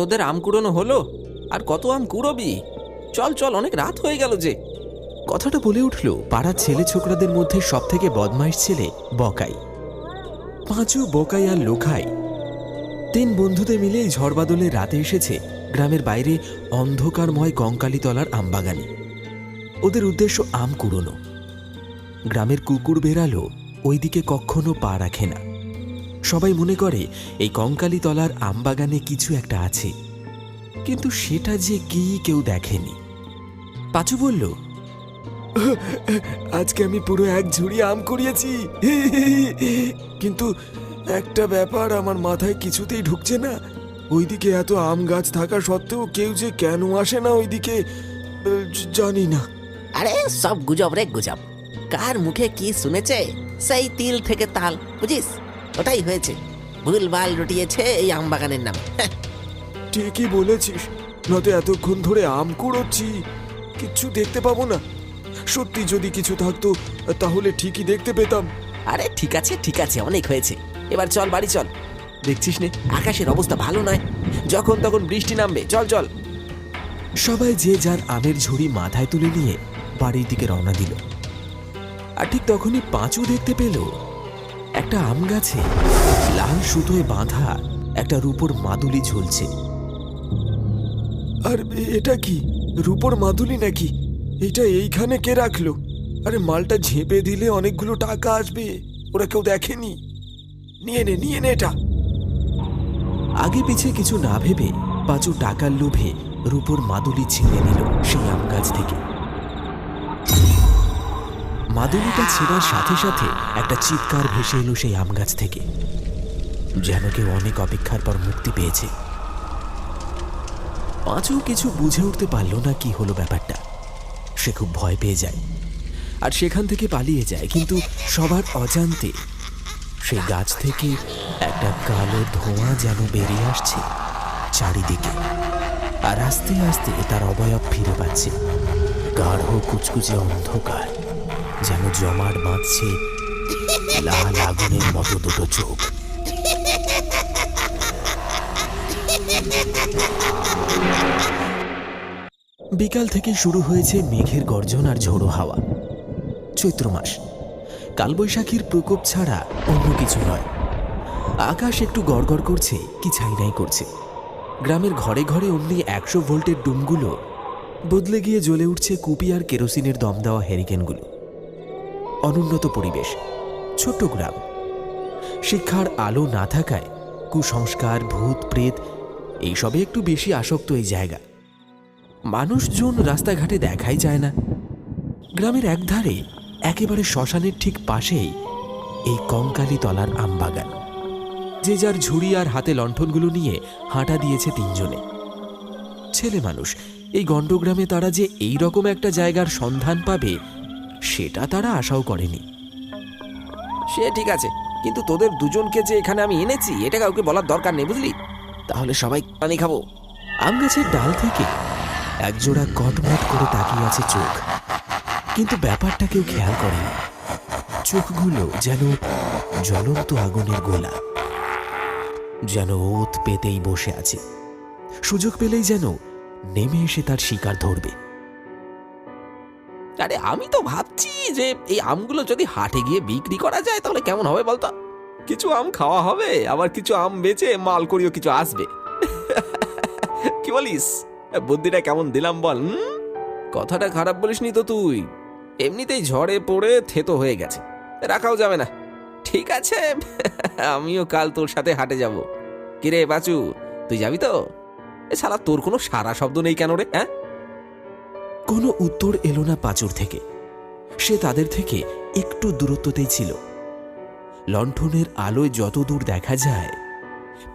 তোদের আম কুড়োনো হলো? আর কত আম কুড়োবি? চল চল, অনেক রাত হয়ে গেল যে। কথাটা বলে উঠল পাড়ার ছেলে ছোকরাদের মধ্যে সব থেকে বদমাইশ ছেলে বকাই। পাঁচু, বকাই আর লোখাই। তিন বন্ধুতে মিলে এই ঝড় বাদলে রাতে এসেছে গ্রামের বাইরে অন্ধকারময় কঙ্কালীতলার আমবাগানে ওদের উদ্দেশ্য আম কুড়োনো। গ্রামের কুকুর বেড়ালো, ওইদিকে কখনো পা রাখে না। সবাই মনে করে এই কঙ্কালীতলার আমবাগানে কিছু একটা আছে। কিন্তু সেটা যে কি কেউ দেখেনি। পাঁচু বলল আজকে আমি পুরো এক ঝুড়ি আম করিয়েছি। কিন্তু একটা ব্যাপার আমার মাথায় কিছুতেই ঢুকছে না। ওইদিকে এত আম গাছ থাকা সত্ত্বেও কেউ যে কেন আসে না ওইদিকে জানি না। আরে সব গুজব রে গুজব। কার মুখে কি শুনেছে? সেই তিল থেকে তাল বুঝিস? ওটাই হয়েছে। ভুলভাল রটিয়েছে এই আম বাগানের নাম। হ্যাঁ, ঠিকই বলেছিস। নয়তো এতক্ষণ ধরে আম কুড়োচ্ছি। কিচ্ছু দেখতে পাবো না। সত্যি যদি কিছু থাকতো তাহলে ঠিকই দেখতে পেতাম। আরে ঠিক আছে ঠিক আছে অনেক হয়েছে। এবার চল বাড়ি চল। দেখছিস নে আকাশের অবস্থা ভালো নয়। যখন তখন বৃষ্টি নামবে। চল চল। সবাই যে যার আমের ঝুড়ি মাথায় তুলে নিয়ে বাড়ির দিকে রওনা দিল। আর ঠিক তখনই পাঁচু দেখতে পেল। একটা আম গাছে লাল সুতোয় বাঁধা একটা রূপোর মাদুলি ঝুলছে। আর এটা কি? রূপোর মাদুলি নাকি? এটা এইখানে কে রাখল? আরে মালটা ঝেপে দিলে অনেকগুলো টাকা আসবে ওরা কেউ দেখেনি। নিয়ে নে নিয়ে নে এটা। আগে পিছে কিছু না ভেবে পাঁচু টাকার লোভে রূপোর মাদুলি ছিঁড়ে নিল সেই আম গাছ থেকে। মাদুলিটা ছেঁড়ার সাথে সাথে একটা চিৎকার ভেসে এলো সেই আম গাছ থেকে। যেন কেউ অনেক অপেক্ষার পর মুক্তি পেয়েছে। পাঁচু কিছু বুঝে উঠতে পারল না কি হলো ব্যাপারটা। সে খুব ভয় পেয়ে যায়। আর সেখান থেকে পালিয়ে যায়, কিন্তু সবার অজান্তে সেই গাছ থেকে একটা কালো ধোঁয়া যেন বেরিয়ে আসছে চারিদিকে। আর আস্তে আস্তে তার অবয়ব ফিরে পাচ্ছে। গাঢ় কুচকুচে অন্ধকার। যেন জমাট বাঁধছে লাল আগুনের মতো দুটো চোখ। বিকাল থেকে শুরু হয়েছে মেঘের গর্জন আর ঝোড়ো হাওয়া। চৈত্র মাস। কালবৈশাখীর প্রকোপ ছাড়া অন্য কিছু নয়। আকাশ একটু গড়গড় করছে, কি ছাইনাই করছে। গ্রামের ঘরে ঘরে অমনি একশো ভোল্টের ডুমগুলো বদলে গিয়ে জ্বলে উঠছে কুপি আর কেরোসিনের দম দেওয়া হ্যারিকেনগুলো অনুন্নত পরিবেশ, ছোট্ট গ্রাম। শিক্ষার আলো না থাকায় কুসংস্কার, ভূত, প্রেত, এইসবে একটু বেশি আসক্ত এই জায়গা। মানুষজন রাস্তাঘাটে দেখাই যায় না। গ্রামের একধারে, একেবারে শ্মশানের ঠিক পাশেই এই কঙ্কালি তলার আমবাগান, যে যার ঝুড়ি আর হাতে লণ্ঠনগুলো নিয়ে হাঁটা দিয়েছে তিনজনে। ছেলে মানুষ, এই গণ্ডগ্রামে তারা যে এই রকম একটা জায়গার সন্ধান পাবে সেটা তারা আশাও করেনি। সে ঠিক আছে কিন্তু তোদের দুজনকে যে এখানে আমি এনেছি এটা কাউকে বলার দরকার নেই বুঝলি? তাহলে সবাই পানি খাব। আম গাছের ডাল থেকে একজোড়া কটমট করে তাকিয়ে আছে চোখ। কিন্তু ব্যাপারটা কেউ খেয়াল করেনি। চোখগুলো যেন জ্বলন্ত আগুনের গোলা। যেন ওত পেতেই বসে আছে। সুযোগ পেলেই যেন নেমে এসে তার শিকার ধরবে। আরে আমি তো ভাবছি যে এই আমগুলো যদি হাটে গিয়ে বিক্রি করা যায় তাহলে কেমন হবে বলতো? কিছু আম খাওয়া হবে, আবার কিছু আম বেচে মাল করিও কিছু আসবে। কি বলিস? বুদ্ধিটা কেমন দিলাম বল কথাটা খারাপ বলিসনি তো তুই। এমনিতেই ঝড়ে পড়ে থেতো হয়ে গেছে। রাখাও যাবে না। ঠিক আছে, আমিও কাল তোর সাথে হাটে যাব। কিরে বাচু, তুই যাবি তো? এছাড়া তোর কোনো সারা শব্দ নেই কেন রে হ্যাঁ? কোনো উত্তর এলো না পাঁচুর থেকে। সে তাদের থেকে একটু দূরত্বতেই ছিল। লণ্ঠনের আলোয় যত দূর দেখা যায়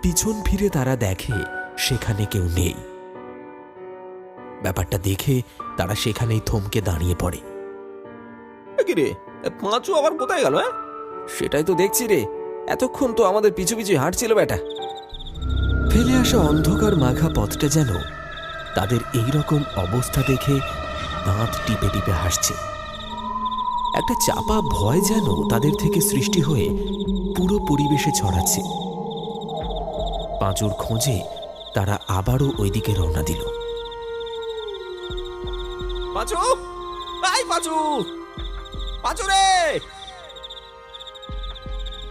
পিছন ফিরে তারা দেখে সেখানে কেউ নেই। ব্যাপারটা দেখে তারা সেখানেই থমকে দাঁড়িয়ে পড়ে। রে? পাঁচু আবার কোথায় গেল হ্যাঁ? সেটাই তো দেখছি রে। এতক্ষণ তো আমাদের পিছু পিছু হাঁটছিল বেটা। ফেলে আসা অন্ধকার মাখা পথটা যেন তাদের এই রকম অবস্থা দেখে দাঁত টিপে টিপে হাসছে। একটা চাপা ভয় যেন তাদের থেকে সৃষ্টি হয়ে পুরো পরিবেশে ছড়াচ্ছে। পাঁচুর খোঁজে তারা আবারও ওইদিকে রওনা দিল। পাঁচু!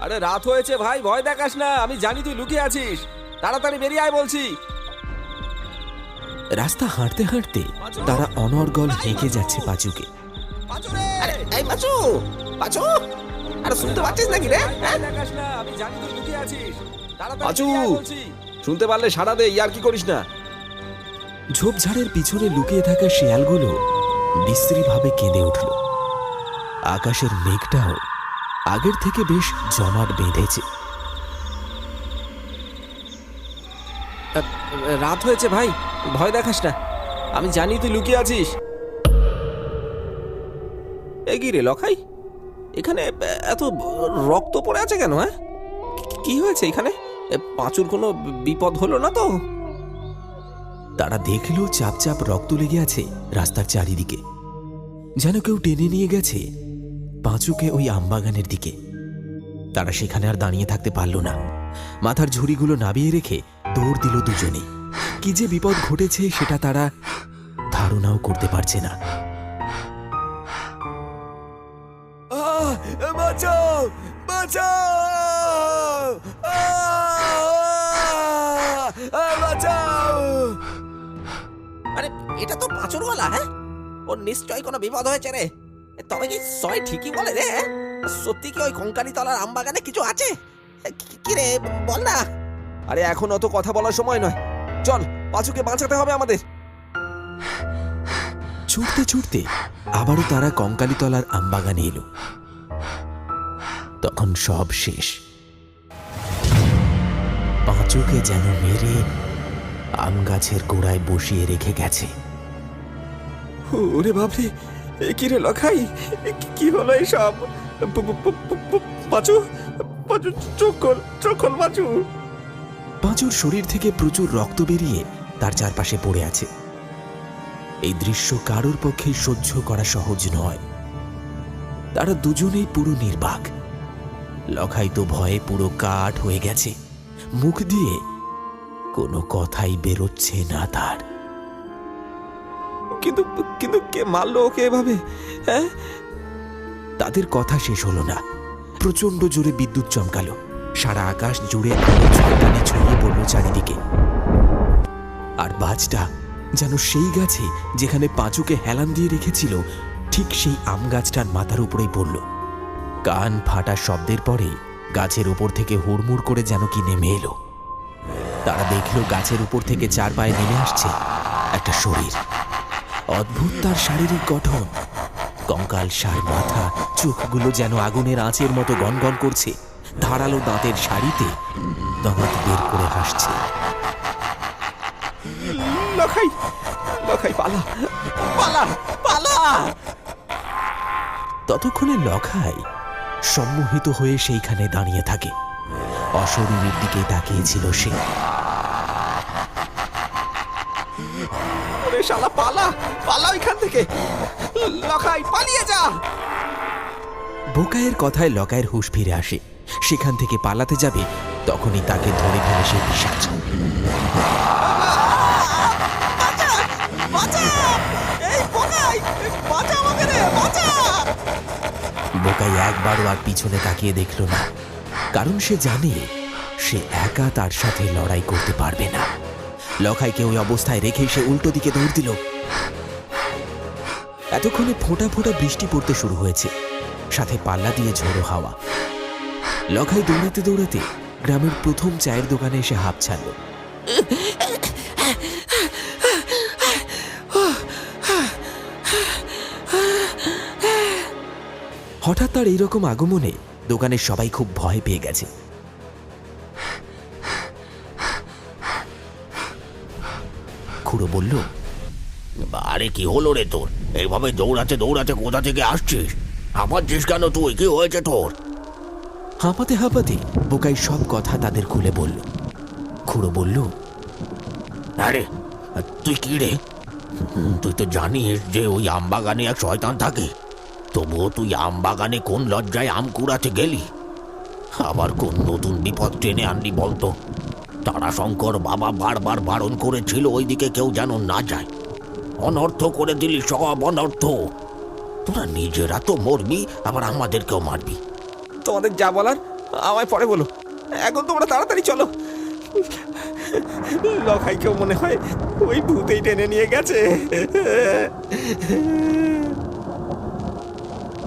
আরে রাত হয়েছে ভাই, ভয় দেখাস না, আমি জানি তুই লুকিয়ে আছিস। তাড়াতাড়ি বেরিয়ে আয় বলছি। রাস্তা হাঁটতে হাঁটতে তারা অনর্গল হেঁকে যাচ্ছে পাঁচুকে পাঁচু আরে এই পাচু পাচু আরে শুনতে পাচ্ছিস নাকি রে হ্যাঁ? আমি জানি তুই লুকিয়ে আছিস পাঁচু! শুনতে পারলে সারা দে ইয়ার কি করিস না ঝোপঝাড়ের পিছনে লুকিয়ে থাকা শিয়ালগুলো বিশ্রীভাবে কেঁদে উঠল আকাশের মেঘটাও আগের থেকে বেশ জমাট বেঁধেছে রাত হয়েছে ভাই, ভয় দেখাস না। আমি জানি তুই লুকিয়ে আছিস। এ কি রে, লখাই? এখানে এত রক্ত পড়ে আছে কেন হ্যাঁ? কি হয়েছে এখানে? পাঁচুর কোনো বিপদ হলো না তো? তারা দেখল চাপ চাপ রক্ত লেগে আছে রাস্তার চারিদিকে। যেন কেউ টেনে নিয়ে গেছে পাঁচুকে ওই আমবাগানের দিকে। তারা সেখানে আর দাঁড়িয়ে থাকতে পারল না। মাথার ঝুড়িগুলো নাবিয়ে রেখে দৌড় দিল দুজনে কি যে বিপদ ঘটেছে সেটা তারা ধারণাও করতে পারছে না। বাঁচাও বাঁচাও বাঁচাও। আরে, এটা তো পাঁচুর গলা হ্যাঁ? ওর নিশ্চয়ই কোনো বিপদ হয়েছে রে। তবে কি সয় ঠিকই বলে রে হ্যাঁ? সত্যি কি ওই কঙ্কালি তলার আম কিছু আছে? কি রে, বল না। আরে এখন অত কথা বলার সময় নয়। চল পাঁচুকে বাঁচাতে হবে আমাদের। ছুটতে ছুটতে আবারও তারা কঙ্কালীতলার আমবাগানে এলো। তখন সব শেষ। পাঁচুকে যেন মেরে আম গাছের গোড়ায় বসিয়ে রেখে গেছে। ওরে বাপরে এ কি রে লখাই? কি- হলো প- পাঁচু পাঁচু চোখ খোল চোখ খোল পাঁচু। পাঁচুর শরীর থেকে প্রচুর রক্ত বেরিয়ে তার চারপাশে পড়ে আছে। এই দৃশ্য কারোর পক্ষে সহ্য করা সহজ নয়। তারা দুজনেই পুরো নির্বাক। লখাই তো ভয়ে পুরো কাঠ হয়ে গেছে। মুখ দিয়ে কোনো কথাই বেরোচ্ছে না তার। কিন্তু কিন্তু কে মারলো ওকে এভাবে হ্যাঁ? তাদের কথা শেষ হলো না। প্রচণ্ড জোরে বিদ্যুৎ চমকালো। সারা আকাশ জুড়ে আলো ঝলকানি ছড়িয়ে পড়ল চারিদিকে। আর বাজটা যেন সেই গাছে যেখানে পাঁচুকে হেলান দিয়ে রেখেছিল, ঠিক সেই আম গাছটার মাথার উপরেই পড়ল। কান ফাটা শব্দের পরে গাছের উপর থেকে হুড়মুড় করে যেন কি নেমে এলো। তারা দেখল গাছের উপর থেকে চার পায়ে নেমে আসছে একটা শরীর। অদ্ভুত তার শারীরিক গঠন। কঙ্কাল সার মাথা, চোখগুলো যেন আগুনের আঁচের মতো গনগন করছে। ধারালো দাঁতের শাড়িতে দাঁত বের করে হাসছে। লখাই লখাই পালা পালা পালা। ততক্ষণে লখাই সম্মোহিত হয়ে সেইখানে দাঁড়িয়ে থাকে। অশরীরের দিকে তাকিয়েছিল সে। শালা পালা পালা ওইখান থেকে। লখাই পালিয়ে যা। বোকায়ের কথায় লকায়ের হুঁশ ফিরে আসে। সেখান থেকে পালাতে যাবে, তখনই তাকে ধরে ফেলে সে পিসাচ বোকাই একবারও আর পিছনে তাকিয়ে দেখল না, কারণ সে জানে সে একা তার সাথে লড়াই করতে পারবে না। লখাইকে ওই অবস্থায় রেখে সে উল্টো দিকে দৌড় দিল। এতক্ষণে ফোঁটা ফোঁটা বৃষ্টি পড়তে শুরু হয়েছে, সাথে পাল্লা দিয়ে ঝোড়ো হাওয়া। লখাই দৌড়াতে দৌড়াতে গ্রামের প্রথম চায়ের দোকানে এসে হাঁপ ছাড়ল। হঠাৎ তার এইরকম আগমনে দোকানের সবাই খুব ভয় পেয়ে গেছে। খুড়ো বলল, আরে কি হলো রে তোর? এইভাবে দৌড়াতে দৌড়াতে কোথা থেকে আসছিস? হাঁপাচ্ছিস কেন তুই? কি হয়েছে তোর? হাঁপাতে হাঁপাতে বোকাই সব কথা তাদের খুলে বলল। খুড়ো বলল, আরে, তুই কি রে? তুই তো জানিস যে ওই আম বাগানে এক শয়তান থাকে। তবুও তুই আম বাগানে কোন লজ্জায় আম কুড়াতে গেলি? আবার কোন নতুন বিপদ টেনে আনলি বলতো? তারাশঙ্কর বাবা বারবার বারণ করেছিল ওইদিকে কেউ যেন না যায়। অনর্থ করে দিলি সব অনর্থ। তোরা নিজেরা তো মরবি, আবার আমাদেরকেও মারবি। তোমাদের যা বলার আমায় পরে বলো। এখন তোমরা তাড়াতাড়ি চলো। লখাইকেও মনে হয় ওই ভূতেই টেনে নিয়ে গেছে।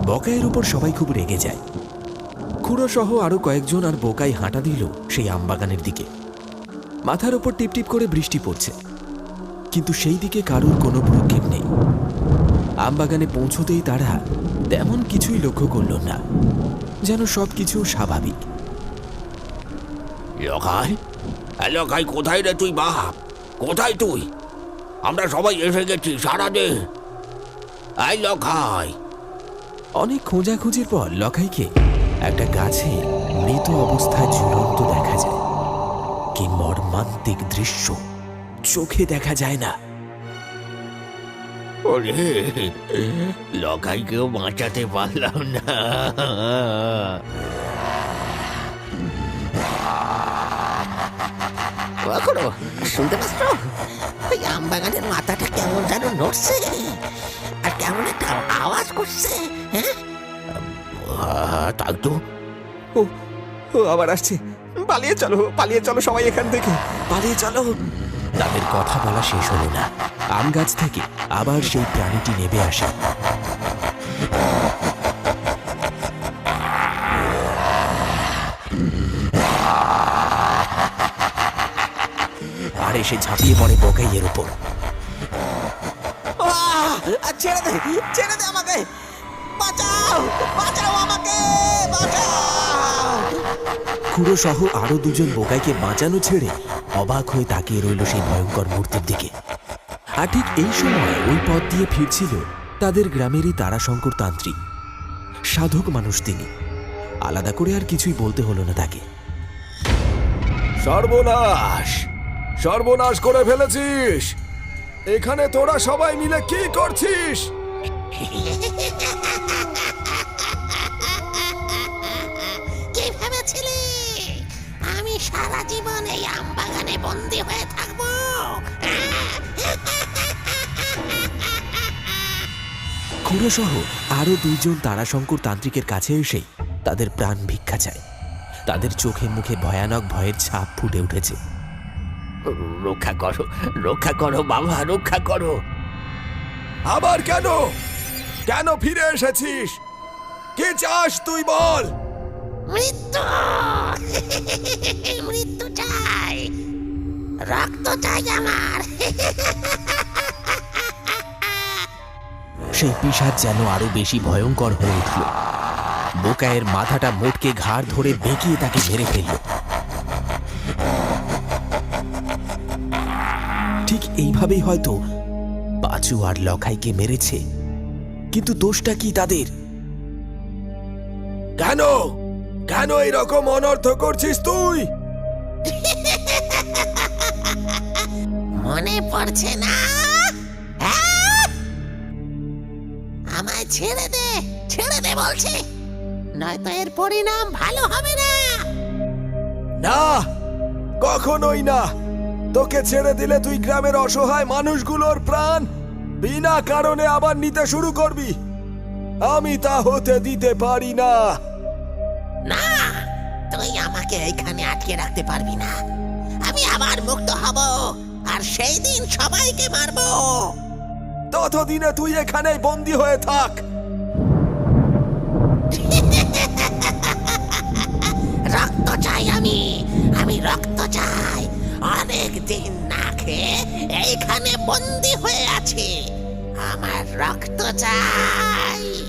বকাইয়ের উপর সবাই খুব রেগে যায়। খুড়ো সহ আরও কয়েকজন আর বোকাই হাঁটা দিল সেই আমবাগানের দিকে। মাথার উপর টিপটিপ করে বৃষ্টি পড়ছে। কিন্তু সেই দিকে কারুর কোনো ভ্রুক্ষেপ নেই। আমবাগানে পৌঁছতেই তারা তেমন কিছুই লক্ষ্য করল না। যেন সবকিছু স্বাভাবিক। লখাই হ্যাঁ, লখাই কোথায় রে তুই বাপ কোথায় তুই? আমরা সবাই এসে গেছি সারা দে এই লখাই অনেক খোঁজাখুঁজির পর লখাইকে একটা গাছে মৃত অবস্থায় ঝুলন্ত দেখা যায়। কি মর্মান্তিক দৃশ্য। চোখে দেখা যায় না। ওরে লখাইকেও বাঁচাতে পারলাম না। করো শুনতে পাচ্ছ? ওই আম বাগানের মাথাটা কেমন যেন নড়ছে। আর কেমন একটা আওয়াজ করছে হ্যাঁ? তাই তো। ও, আবার আসছে। পালিয়ে চলো পালিয়ে চলো সবাই এখান থেকে। পালিয়ে চলো। তাদের কথা বলা শেষ হলো না। আম গাছ থেকে আবার সেই প্রাণীটি নেমে আসে। আর এসে ঝাঁপিয়ে পড়ে বকাইয়ের উপর। ছেড়ে দে ছেড়ে দে আমাকে। বাঁচাও বাঁচাও আমাকে বাঁচাও। খুড়ো সহ আরও দুজন বোকাইকে বাঁচানো ছেড়ে অবাক হয়ে তাকিয়ে রইল সেই ভয়ঙ্কর মূর্তির দিকে। আর ঠিক এই সময় ওই পথ দিয়ে ফিরছিল তাদের গ্রামেরই তারাশঙ্কর তান্ত্রিক। সাধক মানুষ তিনি। আলাদা করে আর কিছুই বলতে হলো না তাকে। সর্বনাশ! সর্বনাশ করে ফেলেছিস! এখানে তোরা সবাই মিলে কি করছিস? কি ভেবেছিলি? আমি সারা জীবন এই আম বাগানে বন্দি হয়ে থাকব। খুড়ো সহ আরও দুইজন তারাশঙ্কর তান্ত্রিকের কাছে এসে তাদের প্রাণ ভিক্ষা চায়। তাদের চোখে মুখে ভয়ানক ভয়ের ছাপ ফুটে উঠেছে। রক্ষা করো রক্ষা করো বাবা রক্ষা করো। আবার কেন? কেন ফিরে এসেছিস? কে চাস তুই বল? মৃত্যু! মৃত্যু চাই! রক্ত চাই আমার। সেই পিসাদ যেন আরও বেশি ভয়ঙ্কর হয়ে উঠল। বোকায়ের মাথাটা মোটকে ঘাড় ধরে বেঁকিয়ে তাকে মেরে ফেলল। ঠিক এইভাবেই হয়তো পাঁচু আর লখাইকে মেরেছে কিন্তু দোষটা কি তাদের? কেন? কেন এরকম অনর্থ করছিস তুই? মনে পড়ছে না? হ্যাঁ? আমায় ছেড়ে দে ছেড়ে দে বলছি। নয়তো এর পরিণাম ভালো হবে না। না কখনোই না। তোকে ছেড়ে দিলে তুই গ্রামের অসহায় মানুষগুলোর প্রাণ বিনা কারণে আবার নিতে শুরু করবি। আমি তা হতে দিতে পারি না। না তুই আমাকে এখানে আটকে রাখতে পারবি না। আমি আবার মুক্ত হব আর সেই দিন সবাইকে মারবো। ততদিনে তুই এখানে বন্দি হয়ে থাক। রক্ত চাই আমি আমি রক্ত চাই। অনেক দিন না খেয়ে এইখানে বন্দি হয়ে আছি। আমার রক্ত চাই।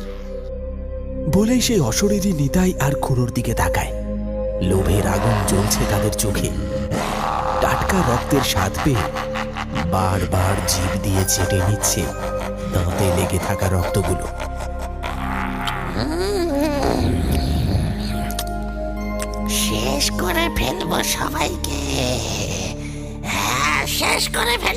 বলেই সেই অশরীরী নিতাই আর খুড়োর দিকে তাকায়। লোভের আগুন জ্বলছে তাদের চোখে। টাটকা রক্তের স্বাদ পেয়ে বারবার জিভ দিয়ে চেটে নিচ্ছে দাঁতে লেগে থাকা রক্তগুলো। শেষ করে ফেলব সবাইকে। হ্যাঁ শেষ করে ফেল